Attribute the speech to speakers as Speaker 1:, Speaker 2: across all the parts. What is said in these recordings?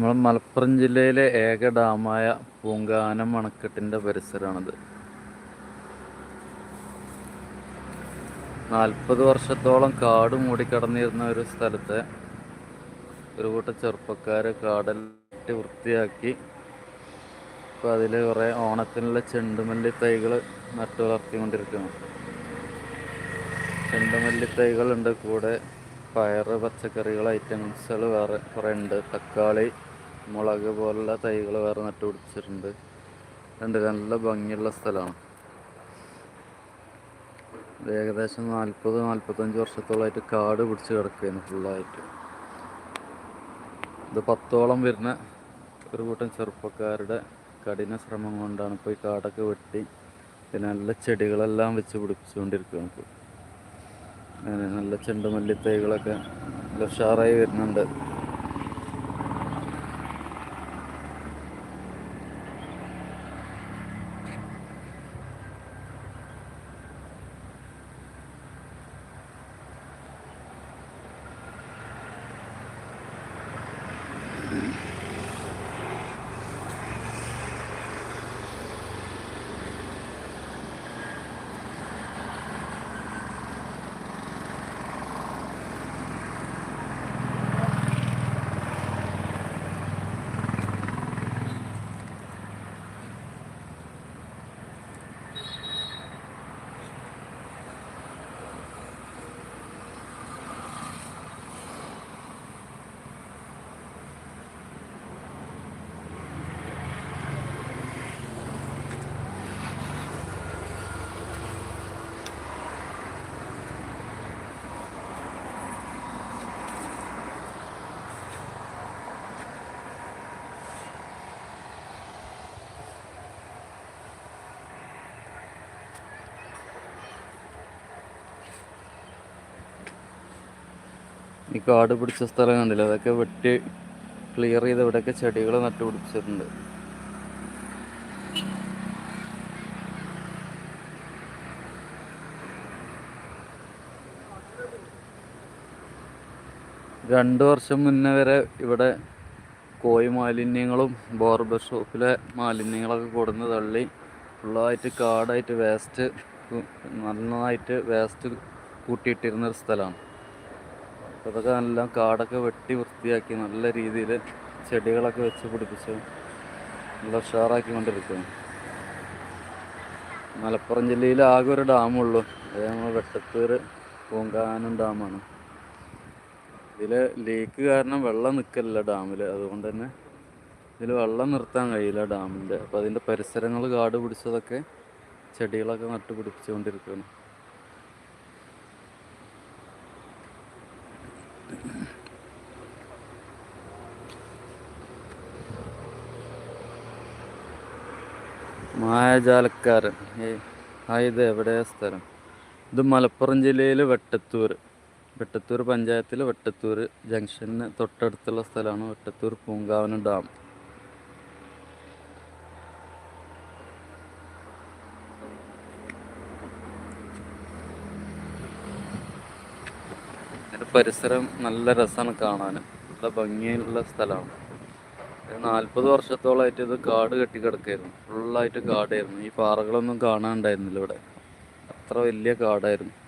Speaker 1: നമ്മൾ മലപ്പുറം ജില്ലയിലെ ഏക ഡാമായ പൂങ്കാനം അണക്കെട്ടിന്റെ പരിസരമാണിത്. നാൽപ്പത് വർഷത്തോളം കാട് മൂടിക്കടന്നിരുന്ന ഒരു സ്ഥലത്തെ ഒരു കൂട്ടം ചെറുപ്പക്കാർ കാടെല്ലാം വൃത്തിയാക്കി ഇപ്പോൾ അതിൽ കുറേ ഓണത്തിനുള്ള ചെണ്ടുമല്ലി തൈകൾ നട്ടു വളർത്തിക്കൊണ്ടിരിക്കുന്നു ചെണ്ടുമല്ലി തൈകളുണ്ട് കൂടെ പയറ് പച്ചക്കറികൾ ഐറ്റംസുകൾ വേറെ കുറേ ഉണ്ട് തക്കാളി മുളക് പോലുള്ള തൈകൾ വേറെ നട്ടു പിടിച്ചിട്ടുണ്ട്. രണ്ട് നല്ല ഭംഗിയുള്ള സ്ഥലമാണ്. ഏകദേശം നാൽപ്പത് നാൽപ്പത്തഞ്ച് വർഷത്തോളമായിട്ട് കാട് പിടിച്ച് കിടക്കുകയാണ് ഫുള്ളായിട്ട്. ഇത് പത്തോളം വരുന്ന ഒരു കൂട്ടം ചെറുപ്പക്കാരുടെ കഠിന ശ്രമം കൊണ്ടാണ് ഇപ്പോൾ ഈ കാടൊക്കെ വെട്ടി നല്ല ചെടികളെല്ലാം വെച്ച് പിടിപ്പിച്ചുകൊണ്ടിരിക്കുകയാണ് ഇപ്പോൾ നല്ല ചെണ്ടുമല്ലി തൈകളൊക്കെ ഉഷാറായി വരുന്നുണ്ട്. ഈ കാട് പിടിച്ച സ്ഥലം കണ്ടില്ല? അതൊക്കെ വെട്ടി ക്ലിയർ ചെയ്ത് ഇവിടെയൊക്കെ ചെടികൾ നട്ടു പിടിച്ചിട്ടുണ്ട്. രണ്ട് വർഷം മുന്നേ വരെ ഇവിടെ കോഴി മാലിന്യങ്ങളും ബോർബർ ഷോപ്പിലെ മാലിന്യങ്ങളൊക്കെ കൊടുന്ന് തള്ളി. ഫുള്ളായിട്ട് കാടായിട്ട് വേസ്റ്റ് നന്നായിട്ട് വേസ്റ്റ് കൂട്ടിയിട്ടിരുന്നൊരു സ്ഥലമാണ്. അതൊക്കെ നല്ല കാടൊക്കെ വെട്ടി വൃത്തിയാക്കി നല്ല രീതിയിൽ ചെടികളൊക്കെ വെച്ച് പിടിപ്പിച്ച് നല്ല ഉഷാറാക്കി കൊണ്ടിരിക്കുകയാണ് മലപ്പുറം ജില്ലയിൽ ആകെ ഒരു ഡാമുള്ളൂ അത് നമ്മൾ വെട്ടത്തൂർ പൂങ്കാനം ഡാമാണ്. ഇതിൽ ലീക്ക് കാരണം വെള്ളം നിൽക്കലില്ല ഡാമിൽ അതുകൊണ്ട് തന്നെ ഇതിൽ വെള്ളം നിർത്താൻ കഴിയില്ല ഡാമിന്റെ. അപ്പോൾ അതിന്റെ പരിസരങ്ങൾ കാട് പിടിച്ചതൊക്കെ ചെടികളൊക്കെ നട്ടു പിടിപ്പിച്ചുകൊണ്ടിരിക്കുകയാണ് മായാജാലക്കാരൻ ഇത് എവിടെയാ സ്ഥലം? ഇത് മലപ്പുറം ജില്ലയിൽ വെട്ടത്തൂർ. വെട്ടത്തൂർ പഞ്ചായത്തിൽ വെട്ടത്തൂർ ജംഗ്ഷന് തൊട്ടടുത്തുള്ള സ്ഥലമാണ് വെട്ടത്തൂർ പൂങ്കാവന ഡാം. പരിസരം നല്ല രസമാണ് കാണാൻ. നല്ല ഭംഗിയുള്ള സ്ഥലമാണ്. നാൽപ്പത് വർഷത്തോളമായിട്ട് ഇത് കാട് കെട്ടിക്കിടക്കായിരുന്നു. ഫുള്ളായിട്ട് കാടായിരുന്നു. ഈ പാറകളൊന്നും കാണാനുണ്ടായിരുന്നില്ല ഇവിടെ. അത്ര വലിയ കാടായിരുന്നു.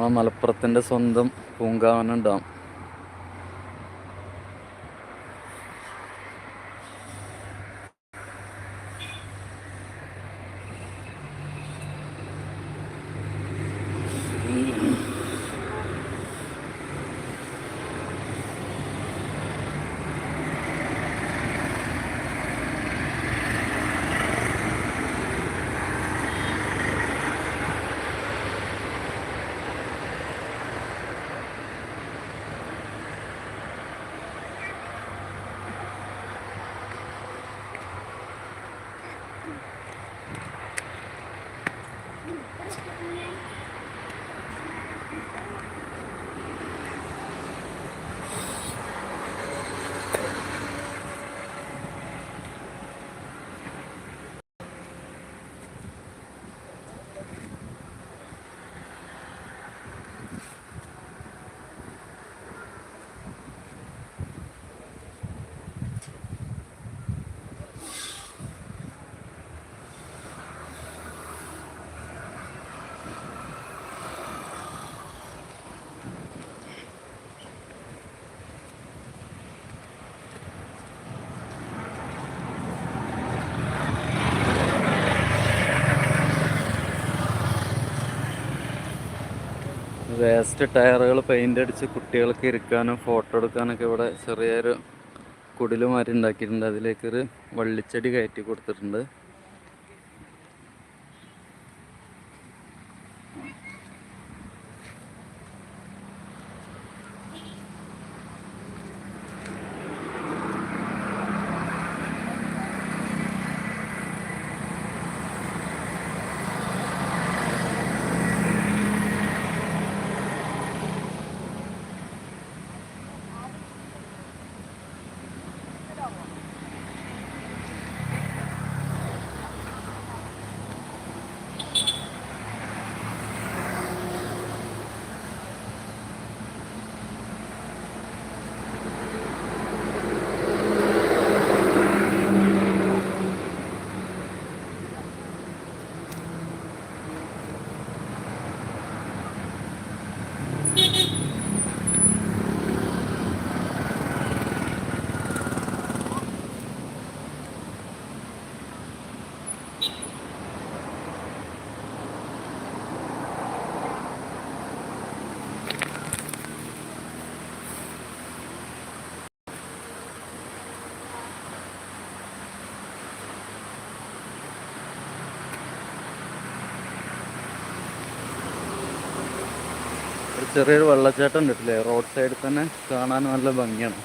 Speaker 1: നമ്മളെ മലപ്പുറത്തിന്റെ സ്വന്തം പൂങ്കാവനം ഡാം വേസ്റ്റ് ടയറുകൾ പെയിന്റ് അടിച്ച് കുട്ടികൾക്ക് ഇരിക്കാനും ഫോട്ടോ എടുക്കാനൊക്കെ ഇവിടെ ചെറിയൊരു കുടിൽ മാറ്റി ഉണ്ടാക്കിയിട്ടുണ്ട്. അതിലേക്കൊരു വള്ളിച്ചെടി കയറ്റി കൊടുത്തിട്ടുണ്ട്. ചെറിയൊരു വെള്ളച്ചാട്ടം ഉണ്ടല്ലേ റോഡ് സൈഡിൽ തന്നെ കാണാൻ നല്ല ഭംഗിയാണ്.